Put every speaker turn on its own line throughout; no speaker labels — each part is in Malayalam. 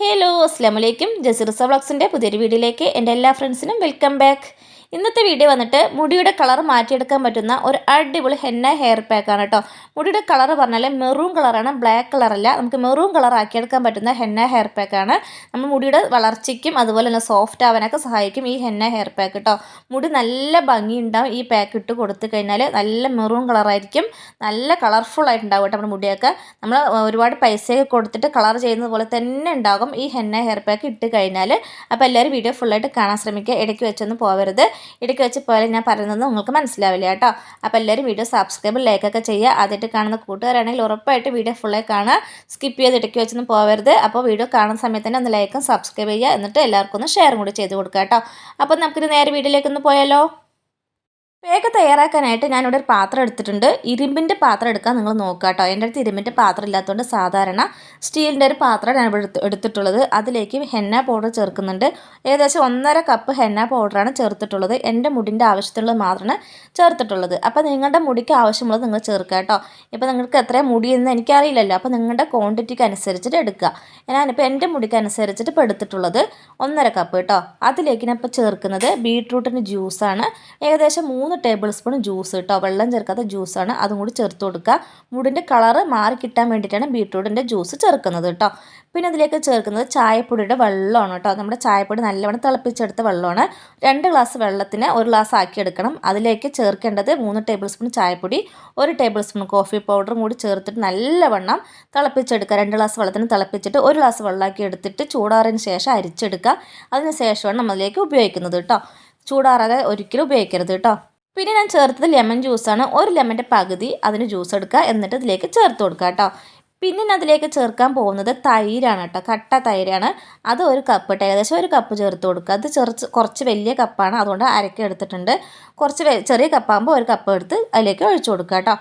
ഹലോ അസ്സാം വലൈക്കും ജസിർസ വ്ളോഗ്സിന്റെ പുതിയൊരു വീഡിയോയിലേക്ക് എന്റെ എല്ലാ ഫ്രണ്ട്സിനും വെൽക്കം ബാക്ക് ഇന്നത്തെ വീഡിയോ വന്നിട്ട് മുടിയുടെ കളർ മാറ്റിയെടുക്കാൻ പറ്റുന്ന ഒരു അടിപൊളി ഹെന്ന ഹെയർ പാക്കാണ് കേട്ടോ മുടിയുടെ കളർ പറഞ്ഞാൽ മെറൂൺ കളറാണ് ബ്ലാക്ക് കളറല്ല നമുക്ക് മെറൂൺ കളർ ആക്കിയെടുക്കാൻ പറ്റുന്ന ഹെന്ന ഹെയർ പാക്കാണ് നമ്മൾ മുടിയുടെ വളർച്ചയ്ക്കും അതുപോലെ തന്നെ സോഫ്റ്റ് ആവാനൊക്കെ സഹായിക്കും ഈ ഹെന്ന ഹെയർ പാക്ക് കേട്ടോ മുടി നല്ല ഭംഗി ഉണ്ടാവും ഈ പാക്ക് ഇട്ട് കൊടുത്തു കഴിഞ്ഞാൽ നല്ല മെറൂൺ കളറായിരിക്കും നല്ല കളർഫുൾ ആയിട്ടുണ്ടാവും കേട്ടോ നമ്മുടെ മുടിയൊക്കെ. നമ്മൾ ഒരുപാട് പൈസയൊക്കെ കൊടുത്തിട്ട് കളർ ചെയ്യുന്നത് പോലെ തന്നെ ഉണ്ടാകും ഈ ഹെന്ന ഹെയർ പാക്ക് ഇട്ട് കഴിഞ്ഞാൽ അപ്പോൾ എല്ലാവരും വീഡിയോ ഫുള്ളായിട്ട് കാണാൻ ശ്രമിക്കുക. ഇടയ്ക്ക് വെച്ചൊന്നും പോകരുത് ഇടയ്ക്ക് വെച്ച് പോലെ ഞാൻ പറയുന്നത് നിങ്ങൾക്ക് മനസ്സിലാവില്ല കേട്ടോ. അപ്പോൾ എല്ലാവരും വീഡിയോ സബ്സ്ക്രൈബ് ലൈക്കൊക്കെ ചെയ്യുക. ആദ്യമായിട്ട് കാണുന്ന കൂട്ടുകാരാണെങ്കിൽ ഉറപ്പായിട്ട് വീഡിയോ ഫുള്ളായി കാണുക. സ്കിപ്പ് ചെയ്ത് ഇടയ്ക്ക് വെച്ചൊന്നും പോകരുത് അപ്പോൾ വീഡിയോ കാണുന്ന സമയത്ത് തന്നെ ഒന്ന് ലൈക്കും സബ്സ്ക്രൈബ് ചെയ്യുക. എന്നിട്ട് എല്ലാവർക്കും ഒന്ന് ഷെയറും കൂടി ചെയ്ത് കൊടുക്കുക കേട്ടോ. അപ്പോൾ നമുക്കിത് നേരെ വീഡിയോയിലേക്കൊന്ന് പോയാലോ? പേക്ക് തയ്യാറാക്കാനായിട്ട് ഞാനിവിടെ ഒരു പാത്രം എടുത്തിട്ടുണ്ട്. ഇരുമ്പിന്റെ പാത്രം എടുക്കാൻ നിങ്ങൾ നോക്കുക കേട്ടോ എന്റെ അടുത്ത് ഇരുമ്പിന്റെ പാത്രം ഇല്ലാത്തതുകൊണ്ട് സാധാരണ സ്റ്റീലിന്റെ ഒരു പാത്രം ഞാൻ ഇവിടെ എടുത്തിട്ടുള്ളത്. അതിലേക്ക് ഹെന്ന പൗഡർ ചേർക്കുന്നുണ്ട്. ഏകദേശം ഒന്നര കപ്പ് ഹെന്ന പൗഡറാണ് ചേർത്തിട്ടുള്ളത്. എന്റെ മുടിന്റെ ആവശ്യത്തിനുള്ളത് മാത്രമാണ് ചേർത്തിട്ടുള്ളത്. അപ്പോൾ നിങ്ങളുടെ മുടിക്ക് ആവശ്യമുള്ളത് നിങ്ങൾ ചേർക്കുക കേട്ടോ ഇപ്പോൾ നിങ്ങൾക്ക് എത്ര മുടിയെന്ന് എനിക്കറിയില്ലല്ലോ. അപ്പോൾ നിങ്ങളുടെ ക്വാണ്ടിറ്റിക്ക് അനുസരിച്ചിട്ട് എടുക്കുക. ഞാനിപ്പോൾ എന്റെ മുടിക്ക് അനുസരിച്ചിട്ട് ഇപ്പോൾ എടുത്തിട്ടുള്ളത് ഒന്നര കപ്പ് കേട്ടോ അതിലേക്ക് ഞാൻ ഇപ്പോൾ ചേർക്കുന്നത് ബീട്രൂട്ടിന്റെ ജ്യൂസാണ് ഏകദേശം മൂന്ന് ടേബിൾ സ്പൂൺ ജ്യൂസ് കേട്ടോ വെള്ളം ചേർക്കാത്ത ജ്യൂസാണ് അതും കൂടി ചേർത്ത് കൊടുക്കുക. മുടിന്റെ കളറ് മാറി കിട്ടാൻ വേണ്ടിയിട്ടാണ് ബീട്രൂട്ടിന്റെ ജ്യൂസ് ചേർക്കുന്നത് കേട്ടോ പിന്നെ അതിലേക്ക് ചേർക്കുന്നത് ചായപ്പൊടിയുടെ വെള്ളമാണ് കേട്ടോ നമ്മുടെ ചായപ്പൊടി നല്ലവണ്ണം തിളപ്പിച്ചെടുത്ത വെള്ളമാണ്. രണ്ട് ഗ്ലാസ് വെള്ളത്തിന് ഒരു ഗ്ലാസ് ആക്കി എടുക്കണം അതിലേക്ക് ചേർക്കേണ്ടത് മൂന്ന് ടേബിൾ സ്പൂൺ ചായപ്പൊടി ഒരു ടേബിൾ സ്പൂൺ കോഫി പൗഡറും കൂടി ചേർത്തിട്ട് നല്ലവണ്ണം തിളപ്പിച്ചെടുക്കുക. രണ്ട് ഗ്ലാസ് വെള്ളത്തിന് തിളപ്പിച്ചിട്ട് ഒരു ഗ്ലാസ് വെള്ളമാക്കി എടുത്തിട്ട് ചൂടാറിന് ശേഷം അരിച്ചെടുക്കുക. അതിന് ശേഷമാണ് നമ്മളിലേക്ക് ഉപയോഗിക്കുന്നത് കേട്ടോ ചൂടാറാതെ ഒരിക്കലും ഉപയോഗിക്കരുത് കേട്ടോ പിന്നെ ഞാൻ ചേർത്തത് ലെമൺ ജ്യൂസാണ്. ഒരു ലെമന്റെ പകുതി അതിന് ജ്യൂസ് എടുക്കുക. എന്നിട്ട് ഇതിലേക്ക് ചേർത്ത് കൊടുക്കുക കേട്ടോ. പിന്നെ ഞാൻ അതിലേക്ക് ചേർക്കാൻ പോകുന്നത് തൈരാണ് കേട്ടോ. കട്ട തൈരാണ്. അത് ഒരു കപ്പ് കേട്ടോ ഏകദേശം ഒരു കപ്പ് ചേർത്ത് കൊടുക്കുക. അത് ചെറുച്ച് കുറച്ച് വലിയ കപ്പാണ് അതുകൊണ്ട് അരക്ക എടുത്തിട്ടുണ്ട്. കുറച്ച് ചെറിയ കപ്പാകുമ്പോൾ ഒരു കപ്പ് എടുത്ത് അതിലേക്ക് ഒഴിച്ചു കൊടുക്കുക കേട്ടോ.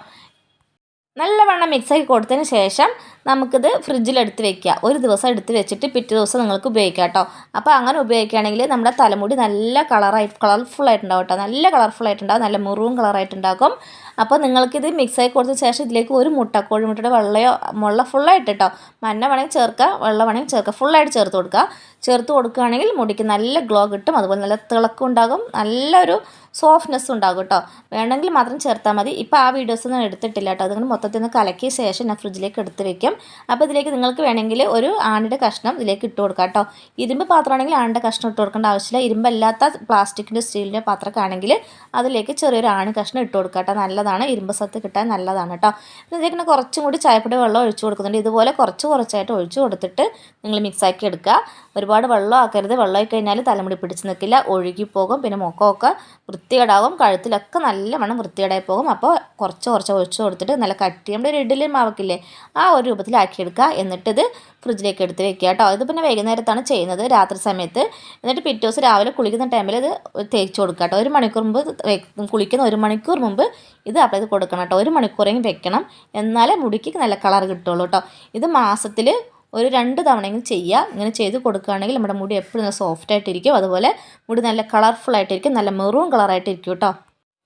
നല്ലവണ്ണം മിക്സാക്കി കൊടുത്തതിന് ശേഷം നമുക്കിത് ഫ്രിഡ്ജിലെടുത്ത് വെക്കുക. ഒരു ദിവസം എടുത്ത് വെച്ചിട്ട് പിറ്റേ ദിവസം നിങ്ങൾക്ക് ഉപയോഗിക്കാം കേട്ടോ. അപ്പോൾ അങ്ങനെ ഉപയോഗിക്കുകയാണെങ്കിൽ നമ്മുടെ തലമുടി നല്ല കളറായി കളർഫുൾ ആയിട്ടുണ്ടാവും കേട്ടോ. നല്ല കളർഫുൾ ആയിട്ടുണ്ടാവും നല്ല മുറിവും കളറായിട്ടുണ്ടാകും. അപ്പോൾ നിങ്ങൾക്കിത് മിക്സായി കൊടുത്ത ശേഷം ഇതിലേക്ക് ഒരു മുട്ട കോഴിമുട്ടയുടെ വെള്ളയോ മുള്ള ഫുള്ളായിട്ട് കേട്ടോ. മഞ്ഞ വേണമെങ്കിൽ ചേർക്കുക വെള്ളം വേണമെങ്കിൽ ചേർക്കുക ഫുള്ളായിട്ട് ചേർത്ത് കൊടുക്കുക. ചേർത്ത് കൊടുക്കുകയാണെങ്കിൽ മുടിക്ക് നല്ല ഗ്ലോ കിട്ടും. അതുപോലെ നല്ല തിളക്കം ഉണ്ടാകും നല്ലൊരു സോഫ്റ്റ്നെസ് ഉണ്ടാകും കേട്ടോ. വേണമെങ്കിൽ മാത്രം ചേർത്താൽ മതി. ഇപ്പോൾ ആ വീഡിയോസ് ഒന്നും എടുത്തിട്ടില്ല കേട്ടോ. അതുകൊണ്ട് മൊത്തത്തിൽ നിന്ന് കലക്കിയ ശേഷം ഞാൻ ഫ്രിഡ്ജിലേക്ക് എടുത്ത് വെക്കും. അപ്പോൾ ഇതിലേക്ക് നിങ്ങൾക്ക് വേണമെങ്കിൽ ഒരു ആണിന്റെ കഷ്ണം ഇതിലേക്ക് ഇട്ട് കൊടുക്കാം കേട്ടോ. ഇരുമ്പ് പാത്രമാണെങ്കിൽ ആണിന്റെ കഷ്ണം ഇട്ട് കൊടുക്കേണ്ട ആവശ്യമില്ല. ഇരുമ്പല്ലാത്ത പ്ലാസ്റ്റിക്കിന്റെ സ്റ്റീലിന്റെ പാത്രമൊക്കെ ആണെങ്കിൽ അതിലേക്ക് ചെറിയൊരു ആണി കഷ്ണം ഇട്ട് കൊടുക്കാം കേട്ടോ. നല്ലതാണ്. ഇരുമ്പ് സത്ത് കിട്ടാൻ നല്ലതാണ് കേട്ടോ. ഇതിലേക്ക് കുറച്ചും കൂടി ചായപ്പൊടി വെള്ളം ഒഴിച്ചു കൊടുക്കുന്നുണ്ട്. ഇതുപോലെ കുറച്ച് കുറച്ചായിട്ട് ഒഴിച്ചു കൊടുത്തിട്ട് നിങ്ങൾ മിക്സാക്കി എടുക്കുക. ഒരുപാട് വെള്ളം ആക്കരുത്. വെള്ളം ആയി കഴിഞ്ഞാൽ തലമുടി പിടിച്ച് നിൽക്കില്ല. ഒഴുകിപ്പോകും പിന്നെ മുഖമൊക്കെ വൃത്തികേടാകും. കഴുത്തിലൊക്കെ നല്ലവണ്ണം വൃത്തികേടായി പോകും. അപ്പോൾ കുറച്ച് കുറച്ച് ഒഴിച്ചു കൊടുത്തിട്ട് നല്ല കട്ടി നമ്മുടെ ഒരു ഇഡലി മാവക്കില്ലേ ആ ഒരു രൂപത്തിലാക്കിയെടുക്കുക എന്നിട്ടിത് ഫ്രിഡ്ജിലേക്ക് എടുത്ത് വെക്കുക കേട്ടോ ഇത് പിന്നെ വൈകുന്നേരത്താണ് ചെയ്യുന്നത്. രാത്രി സമയത്ത് എന്നിട്ട് പിറ്റേ ദിവസം രാവിലെ കുളിക്കുന്ന ടൈമിൽ ഇത് തേച്ച് കൊടുക്കുക കേട്ടോ ഒരു മണിക്കൂർ മുമ്പ് കുളിക്കുന്ന ഒരു മണിക്കൂർ മുമ്പ് ഇത് അപ്ലൈ ചെയ്ത് കൊടുക്കണം കേട്ടോ ഒരു മണിക്കൂറെങ്കിലും വെക്കണം. എന്നാലേ മുടിക്ക് നല്ല കളർ കിട്ടുള്ളൂ കേട്ടോ ഇത് മാസത്തിൽ ഒരു രണ്ട് തവണയെങ്കിലും ചെയ്യുക. ഇങ്ങനെ ചെയ്ത് കൊടുക്കുകയാണെങ്കിൽ നമ്മുടെ മുടി എപ്പോഴും സോഫ്റ്റ് ആയിട്ടിരിക്കും. അതുപോലെ മുടി നല്ല കളർഫുൾ ആയിട്ടിരിക്കും. നല്ല മെറൂൺ കളറായിട്ടിരിക്കും കേട്ടോ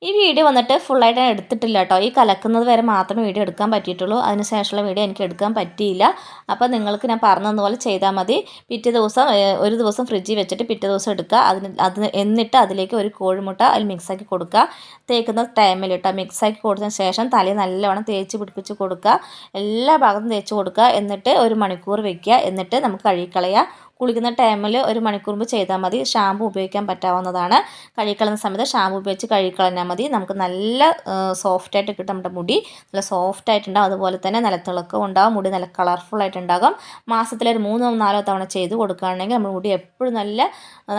ഈ വീഡിയോ വന്നിട്ട് ഫുള്ളായിട്ട് ഞാൻ എടുത്തിട്ടില്ല കേട്ടോ ഈ കലക്കുന്നത് വരെ മാത്രമേ വീഡിയോ എടുക്കാൻ പറ്റിയിട്ടുള്ളൂ. അതിനുശേഷമുള്ള വീഡിയോ എനിക്ക് എടുക്കാൻ പറ്റിയില്ല. അപ്പോൾ നിങ്ങൾക്ക് ഞാൻ പറഞ്ഞതുപോലെ ചെയ്താൽ മതി. പിറ്റേ ദിവസം ഒരു ദിവസം ഫ്രിഡ്ജിൽ വെച്ചിട്ട് പിറ്റേ ദിവസം എടുക്കുക. അതിന് അത് എന്നിട്ട് അതിലേക്ക് ഒരു കോഴിമുട്ട അതിൽ മിക്സാക്കി കൊടുക്കുക. തേക്കുന്ന ടൈമിൽ കേട്ടോ മിക്സാക്കി കൊടുത്തതിന് ശേഷം തലയിൽ നല്ലവണ്ണം തേച്ച് പിടിപ്പിച്ച് കൊടുക്കുക. എല്ലാ ഭാഗത്തും തേച്ച് കൊടുക്കുക. എന്നിട്ട് ഒരു മണിക്കൂർ വെക്കുക. എന്നിട്ട് നമുക്ക് കഴുകിക്കളയുക. കുളിക്കുന്ന ടൈമിൽ ഒരു മണിക്കൂർ മുമ്പ് ചെയ്താൽ മതി. ഷാമ്പു ഉപയോഗിക്കാൻ പറ്റാവുന്നതാണ്. കഴുകിക്കളയുന്ന സമയത്ത് ഷാമ്പു ഉപയോഗിച്ച് കഴുകിക്കളഞ്ഞാൽ മതി. നമുക്ക് നല്ല സോഫ്റ്റായിട്ട് കിട്ടും നമ്മുടെ മുടി. നല്ല സോഫ്റ്റ് ആയിട്ടുണ്ടാകും അതുപോലെ തന്നെ നല്ല തിളക്കം ഉണ്ടാകും മുടി നല്ല കളർഫുൾ ആയിട്ടുണ്ടാകും. മാസത്തിലൊരു മൂന്നോ നാലോ തവണ ചെയ്ത് കൊടുക്കുകയാണെങ്കിൽ നമ്മുടെ മുടി എപ്പോഴും നല്ല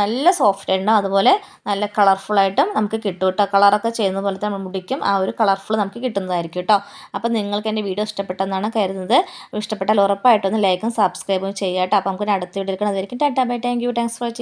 നല്ല സോഫ്റ്റ് ആയിട്ടുണ്ടാകും അതുപോലെ നല്ല കളർഫുള്ളായിട്ടും നമുക്ക് കിട്ടും കേട്ടോ. കളറൊക്കെ ചെയ്യുന്ന പോലെ തന്നെ നമ്മുടെ മുടിക്കും ആ ഒരു കളർഫുൾ നമുക്ക് കിട്ടുന്നതായിരിക്കും കേട്ടോ. അപ്പോൾ നിങ്ങൾക്ക് എന്റെ വീഡിയോ ഇഷ്ടപ്പെട്ടെന്നാണ് കരുതുന്നത്. ഇഷ്ടപ്പെട്ടാൽ ഉറപ്പായിട്ടൊന്ന് ലൈക്കും സബ്സ്ക്രൈബും ചെയ്യാം കേട്ടോ. അപ്പോൾ നമുക്ക് അടുത്ത വീഡിയോ అది వరకు tata bye thank you. Thanks for watching